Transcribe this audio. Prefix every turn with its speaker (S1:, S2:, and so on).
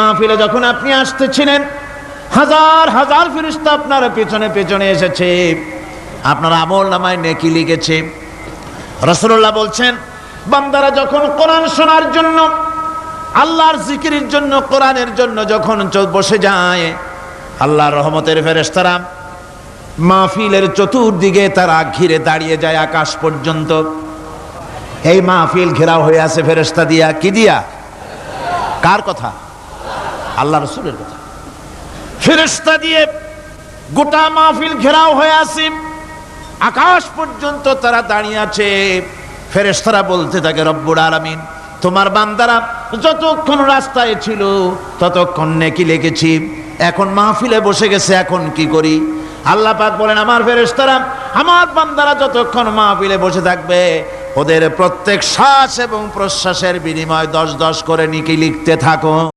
S1: মাহফিলে যখন আপনি আসতেছিলেন, হাজার হাজার ফিরিস্তা আপনার পেছনে পেছনে এসেছে। আপনার আমল নামায় নেকি লিখেছে। রসুল্লাহ বলছেন, বান্দারা যখন কোরআন শোনার জন্য, আল্লাহর জিকিরের জন্য, কোরআনের জন্য যখন বসে যায়, আল্লাহর রহমতের ফেরেস্তারা মাহফিলের চতুর্দিকে তারা ঘিরে দাঁড়িয়ে যায় আকাশ পর্যন্ত। এই মাহফিল ঘেরাও হয়ে আছে ফেরেশতা দিয়া। কি দিয়া? কার কথা? আল্লাহ রসুলের কথা। ফেরেশতা দিয়ে গোটা মাহফিল ঘেরাও হয়ে আছে। আকাশ পর্যন্ত তারা দাঁড়িয়ে আছে। ফেরেস্তারা বলতে থাকে রব্বুর আলামিন, তোমার বান্দারা যতক্ষণ রাস্তায় ছিল, ততক্ষণ নেকি লেগেছি। এখন মাহফিলে বসে গেছে, এখন কি করি? আল্লাহ পাক বলেন, আমার ফেরেস্তারা আমার বান্দারা যতক্ষণ মাহফিলে বসে থাকবে, ওদের প্রত্যেক শ্বাস এবং প্রশ্বাসের বিনিময় দশ দশ করে নিকি লিখতে থাকো।